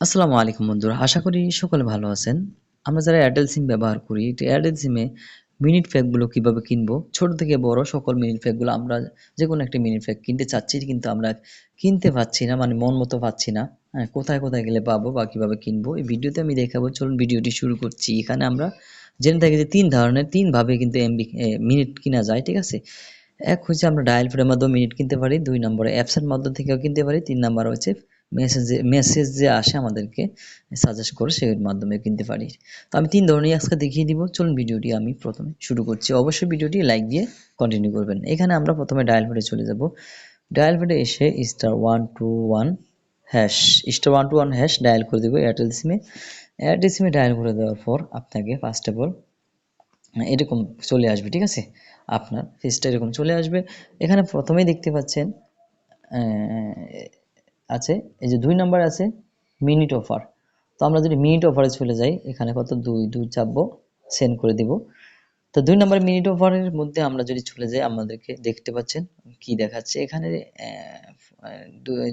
আসসালামু আলাইকুম বন্ধুরা, আশা করি সকলে ভালো আছেন। আমরা যারা এয়ারটেল সিম ব্যবহার করি এয়ারটেল সিমে মিনিট প্যাকগুলো কীভাবে কিনবো? ছোট থেকে বড় সকল মিনিট প্যাকগুলো আমরা যে কোনো একটা মিনিট প্যাক কিনতে চাচ্ছি কিন্তু আমরা কিনতে পাচ্ছি না মানে মন মতো পাচ্ছি না। হ্যাঁ কোথায় কোথায় গেলে পাবো বা কীভাবে কিনবো, এই ভিডিওতে আমি দেখাবো। চলুন ভিডিওটি শুরু করছি। এখানে আমরা জেনে থাকি যে তিন ধরনের, তিন ভাবে কিন্তু এমবি মিনিট কিনা যায়, ঠিক আছে? এক হচ্ছে আমরা ডায়াল ফ্রের মাধ্যমে মিনিট কিনতে পারি, দুই নম্বরে অ্যাপসের মাধ্যম থেকেও কিনতে পারি, তিন নম্বর হচ্ছে মেসেজে মেসেজ যে আসে আমাদেরকে সাজেস্ট করে সেই মাধ্যমে কিনতে পারি। তো আমি তিন ধরনের আজকে দেখিয়ে দিব। চলুন ভিডিওটি আমি প্রথমে শুরু করছি। অবশ্যই ভিডিওটি লাইক দিয়ে কন্টিনিউ করবেন। এখানে আমরা প্রথমে ডায়াল ফেডে চলে যাব। ডায়াল ফেডে এসে star one two one hash star one two one hash dial করে দেবো এয়ারটেল সিমে এয়ারটেল সিমে ডায়াল করে দেওয়ার পর আপনাকে ফার্স্ট অফ অল এরকম চলে আসবে, ঠিক আছে? আপনার ফেসটা এরকম চলে আসবে। এখানে প্রথমেই দেখতে পাচ্ছেন আছে, এই যে দুই নাম্বার আছে মিনিট অফার তো আমরা যদি মিনিট অফারে চলে যাই, এখানে কত? দুই দুই চাপবো সেন্ড করে দিব। তো দুই নাম্বার মিনিট অফারের মধ্যে আমরা যদি চলে যাই, আমাদেরকে দেখতে পাচ্ছেন কি দেখাচ্ছে। এখানে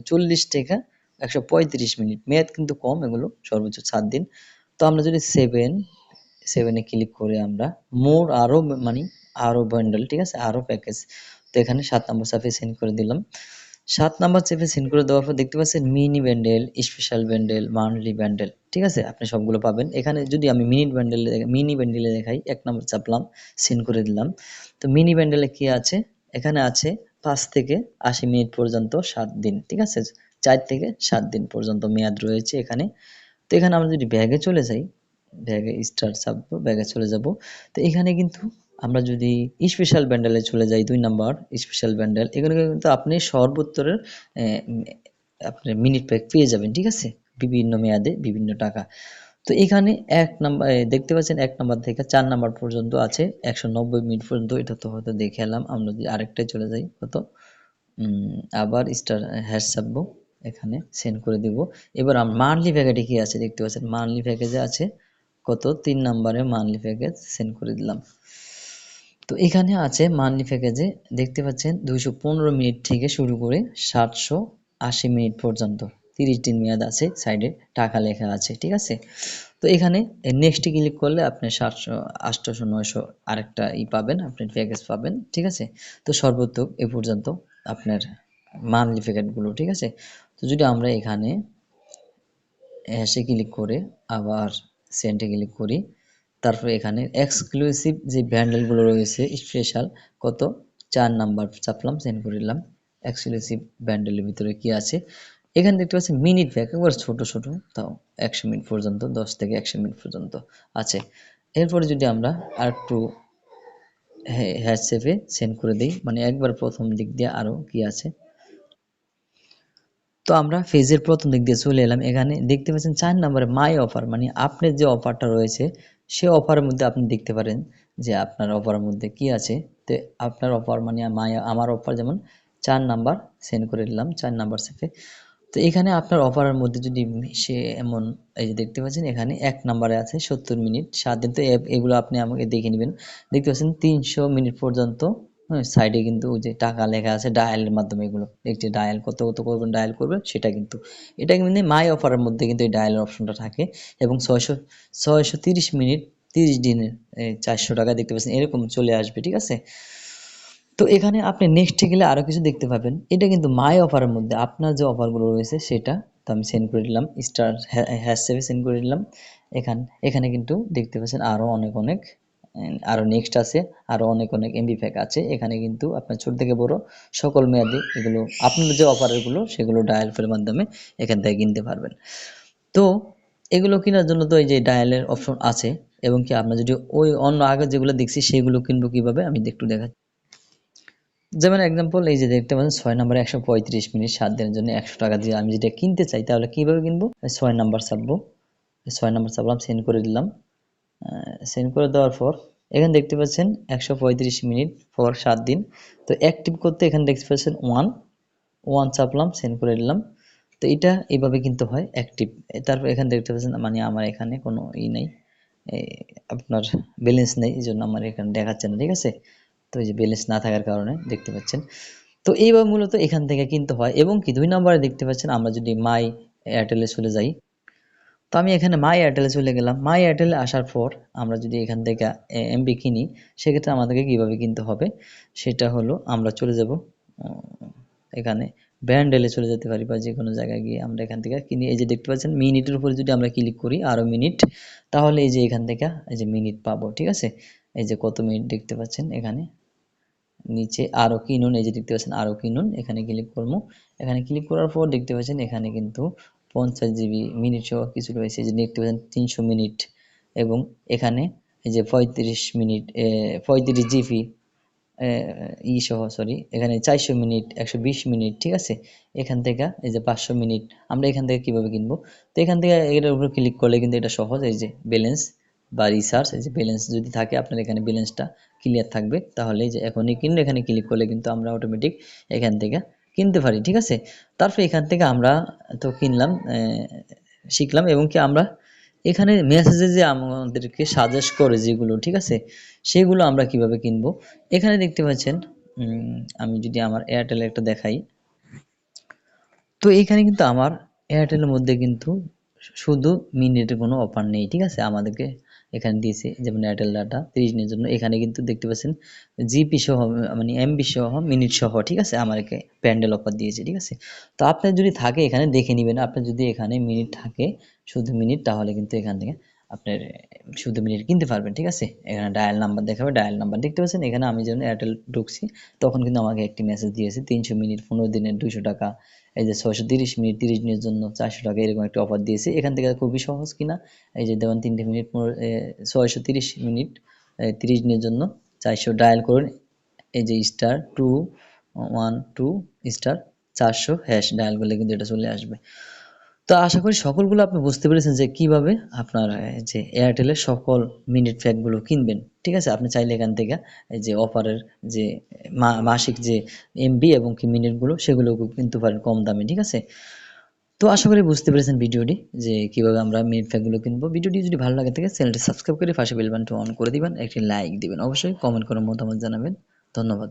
চল্লিশ টাকা, একশো পঁয়ত্রিশ মিনিট। মেয়াদ কিন্তু কম, এগুলো সর্বোচ্চ সাত দিন। তো আমরা যদি সেভেন সেভেনে ক্লিক করে আমরা মোর আরও মানে আরও বান্ডেল ঠিক আছে? আরও প্যাকেজ তো এখানে সাত নম্বর সাফে সেন্ড করে দিলাম। সাত নাম্বার চেপে সেন্ড করে দেওয়ার পর দেখতে পাচ্ছেন mini bundle special bundle monthly bundle, ঠিক আছে? আপনি সবগুলো পাবেন। এখানে যদি আমি মিনি ব্যান্ডেলে মিনি ব্যান্ডেলে দেখাই, এক নম্বর চাপলাম, সিন করে দিলাম। তো মিনি ব্যান্ডেলে কি আছে? এখানে আছে পাঁচ থেকে আশি মিনিট পর্যন্ত সাত দিন, ঠিক আছে? চার থেকে সাত দিন পর্যন্ত মেয়াদ রয়েছে এখানে। তো এখানে আমরা যদি ব্যাগে চলে যাই, ব্যাগে স্টার চাপবো, ব্যাগে চলে যাব। তো এখানে কিন্তু আমরা যদি স্পেশাল ব্যান্ডেলে চলে যাই, দুই নাম্বার স্পেশাল ব্যান্ডেল এখানে কিন্তু আপনি সর্বোত্তরের আপনার মিনিট প্যাক পেয়ে যাবেন, ঠিক আছে? বিভিন্ন মেয়াদে বিভিন্ন টাকা। তো এখানে এক নাম্বার দেখতে পাচ্ছেন এক নাম্বার থেকে চার নাম্বার পর্যন্ত আছে, একশো নব্বই মিনিট পর্যন্ত, এটা তো হয়তো দেখে এলাম, আমরা যদি আরেকটাই চলে যাই, কত? আবার স্টার হ্যাশ চাপবো এখানে সেন্ড করে দিব। এবার মান্থলি প্যাকেটে কি আছে? দেখতে পাচ্ছেন মান্থলি প্যাকেজে আছে, কত? তিন নাম্বারে মান্থলি প্যাকেজ সেন্ড করে দিলাম। তো এখানে আছে মান্থলি প্যাকেজে দেখতে পাচ্ছেন দুইশো পনেরো মিনিট থেকে শুরু করে সাতশো আশি মিনিট পর্যন্ত, তিরিশ দিন মেয়াদ আছে সাইডে টাকা লেখা আছে, ঠিক আছে? তো এখানে নেক্সটে ক্লিক করলে আপনি সাতশো আটশোশো নয়শো আরেকটা ই পাবেন, আপনি প্যাকেজ পাবেন, ঠিক আছে? তো সর্বোচ্চ এ পর্যন্ত আপনার মান্থলি প্যাকেটগুলো, ঠিক আছে? তো যদি আমরা এখানে হ্যাশে ক্লিক করে, আবার সেন্টে ক্লিক করি তারপর এখানে এক্সক্লুসিভ যে ব্যান্ডেলগুলো রয়েছে স্পেশাল কত? চার নাম্বার চাপলাম সেন্ড করে দিলাম এক্সক্লুসিভ ব্যান্ডেলের ভিতরে কি আছে? এখানে দেখতে পাচ্ছি মিনিট ব্যাক একবার ছোট ছোট, তাও একশো মিনিট পর্যন্ত, দশ থেকে একশো মিনিট পর্যন্ত আছে। এরপরে যদি আমরা আর একটু সেভে সেন্ড করে দিই মানে একবার প্রথম দিক দিয়ে আরও কি আছে? তো আমরা ফেজের প্রথম দিক দিয়ে চলে এলাম। এখানে দেখতে পাচ্ছেন চার নম্বরে মাই অফার মানে আপনার যে অফারটা রয়েছে সে অফারের মধ্যে আপনি দেখতে পারেন যে আপনার অফারের মধ্যে কি আছে। তো আপনার অফার মানে আমার অফার যেমন চার নাম্বার সেন্ড করে দিলাম চার নাম্বার সেফে তো এখানে আপনার অফারের মধ্যে যদি সে এমন, এই যে দেখতে পাচ্ছেন এখানে এক নাম্বারে আছে সত্তর মিনিট, সাত দিন। তো এগুলো আপনি আমাকে দেখে নেবেন। দেখতে পাচ্ছেন তিনশো মিনিট পর্যন্ত সাইডে কিন্তু যে টাকা লেখা আছে ডায়ালের মাধ্যমে এগুলো। দেখছি ডায়াল কত কত করবেন ডায়াল করবেন, সেটা কিন্তু, এটা কিন্তু মাই অফারের মধ্যে কিন্তু এই ডায়ালের অপশনটা থাকে। এবং ছয়শো ছয়শো তিরিশ মিনিট, তিরিশ দিনের চারশো টাকা দেখতে পাচ্ছেন, এরকম চলে আসবে, ঠিক আছে? তো এখানে আপনি নেক্সটে গেলে আরও কিছু দেখতে পাবেন। এটা কিন্তু মাই অফারের মধ্যে আপনার যে অফারগুলো রয়েছে, সেটা তো আমি সেন্ড করে দিলাম স্টার হ্যাশ সেভে সেন্ড করে দিলাম। এখান, এখানে কিন্তু দেখতে পাচ্ছেন আরও অনেক অনেক আরও নেক্সট আছে আরও অনেক অনেক এমবি প্যাক আছে। এখানে কিন্তু আপনার ছোট থেকে বড় সকল মেয়াদি এগুলো, আপনার যে অফারগুলো সেগুলো ডায়াল ফের মাধ্যমে এখান থেকে কিনতে পারবেন। তো এগুলো কেনার জন্য তো এই যে ডায়ালের অপশন আছে, এবং কি আপনার যদি ওই অন্য আগে যেগুলো দেখছি, সেগুলো কিনবো কীভাবে? আমি একটু দেখাচ্ছি। যেমন এক্সাম্পল এই যে দেখতে পাচ্ছেন, ছয় নম্বরে একশো পঁয়ত্রিশ মিনিট, সাত দিনের জন্য একশো টাকা দিয়ে আমি যেটা কিনতে চাই, তাহলে কীভাবে কিনবো? ছয় নাম্বার চাপবো ছয় নাম্বার চাপলাম সেন্ড করে দিলাম। সেন্ড করে দেওয়ার পর, এখানে দেখতে পাচ্ছেন একশো পঁয়ত্রিশ মিনিট পর সাত দিন। তো অ্যাক্টিভ করতে এখানে দেখতে পাচ্ছেন ওয়ান ওয়ান চাপলাম সেন্ড করে দিলাম তো এটা এইভাবে কিন্তু হয় অ্যাক্টিভ তারপর এখানে দেখতে পাচ্ছেন মানে আমার এখানে কোনো ই নেই আপনার ব্যালেন্স নেই, এই জন্য আমার এখানে দেখাচ্ছে না, ঠিক আছে? তো এই যে ব্যালেন্স না থাকার কারণে দেখতে পাচ্ছেন। তো এইভাবে মূলত এখান থেকে কিনতে হয়। এবং কি, দুই নম্বরে দেখতে পাচ্ছেন, আমরা যদি মাই এয়ারটেলে চলে যাই তো আমি এখানে মাই এয়ারটেলে চলে গেলাম। মাই এয়ারটেলে আসার পর আমরা যদি এখান থেকে এমবি কিনি, সেক্ষেত্রে আমাদেরকে কীভাবে কিনতে হবে? সেটা হলো আমরা চলে যাব এখানে ব্যান্ডেলে চলে যেতে পারি বা যে কোনো জায়গায় গিয়ে আমরা এখান থেকে কিনি। এই যে দেখতে পাচ্ছেন, মিনিটের উপরে যদি আমরা ক্লিক করি আরও মিনিট, তাহলে এই যে এখান থেকে, এই যে মিনিট পাবো, ঠিক আছে? এই যে কত মিনিট দেখতে পাচ্ছেন এখানে? নিচে আরও কিনুন, এই যে দেখতে পাচ্ছেন আরও কিনুন, এখানে ক্লিক করব। এখানে ক্লিক করার পর দেখতে পাচ্ছেন এখানে কিন্তু পঞ্চাশ জিবি মিনিট সহ কিছু রয়েছে, যে দেখতে পাচ্ছেন তিনশো মিনিট এবং এখানে এই যে পঁয়ত্রিশ মিনিট পঁয়ত্রিশ জিবি ই সহ সরি এখানে চারশো মিনিট একশো বিশ মিনিট ঠিক আছে? এখান থেকে এই যে পাঁচশো মিনিট আমরা এখান থেকে কীভাবে কিনবো? তো এখান থেকে এটার উপর ক্লিক করলে কিন্তু এটা সহজ, এই যে ব্যালেন্স বা রিসার্চ এই যে ব্যালেন্স যদি থাকে, আপনার এখানে ব্যালেন্সটা ক্লিয়ার থাকবে, তাহলে এই যে এখনই কিনলে, এখানে ক্লিক করলে কিন্তু আমরা অটোমেটিক এখান থেকে কিনতে পারি, ঠিক আছে? তারপরে এখান থেকে আমরা তো কিনলাম শিখলাম এবং কি আমরা এখানে মেসেজে যে আমাদেরকে সাজেস্ট করে যেগুলো, ঠিক আছে? সেগুলো আমরা কীভাবে কিনবো? এখানে দেখতে পাচ্ছেন আমি যদি আমার এয়ারটেল একটা দেখাই। তো এখানে কিন্তু আমার এয়ারটেলের মধ্যে কিন্তু শুধু মিনিটের কোনো অফার নেই, ঠিক আছে? আমাদেরকে এখানে দিয়েছে, যেমন এয়ারটেল ডাটা তিরিশ দিনের জন্য। এখানে কিন্তু দেখতে পাচ্ছেন জিপি সহ মানে এমবি সহ মিনিট সহ, ঠিক আছে? আমাকে প্যান্ডেল অফার দিয়েছে, ঠিক আছে? তো আপনার যদি থাকে, এখানে দেখে নেবেন। আপনার যদি এখানে মিনিট থাকে, শুধু মিনিট তাহলে কিন্তু এখান থেকে আপনার শুধু মিনিট কিনতে পারবেন, ঠিক আছে? এখানে ডায়াল নাম্বার দেখাবে ডায়াল নাম্বার দেখতে পাচ্ছেন? এখানে আমি যখন এয়ারটেল ঢুকছি, তখন কিন্তু আমাকে একটি মেসেজ দিয়েছে, তিনশো মিনিট পনেরো দিনের দুশো টাকা এই যে ছয়শো তিরিশ মিনিট, তিরিশ দিনের জন্য চারশো টাকা এরকম একটা অফার দিয়েছে। এখান থেকে খুবই সহজ কিনা? এই যে দেখুন, তিনটে মিনিট ছয়শো তিরিশ মিনিট তিরিশ দিনের জন্য চারশো ডায়াল করুন। এই যে star two one two star চারশো হ্যাশ ডায়াল করলে কিন্তু এটা চলে আসবে। তো আশা করি সকলগুলো আপনি বুঝতে পেরেছেন যে কীভাবে আপনার যে এয়ারটেলের সকল মিনিট প্যাকগুলো কিনবেন। ঠিক আছে? আপনি চাইলে এখান থেকে এই যে অফারের যে মাসিক যে এমবি এবং কি মিনিটগুলো সেগুলো কিনতে পারেন কম দামে। ঠিক আছে? তো আশা করি বুঝতে পেরেছেন ভিডিওটি, যে কীভাবে আমরা মিনিট প্যাকগুলো কিনবো। ভিডিওটি যদি ভালো লাগে থাকে চ্যানেলটি সাবস্ক্রাইব করে পাশে বেল বাটনটি অন করে দিবেন। একটি লাইক দিবেন। অবশ্যই কমেন্ট করে মতামত জানাবেন। ধন্যবাদ।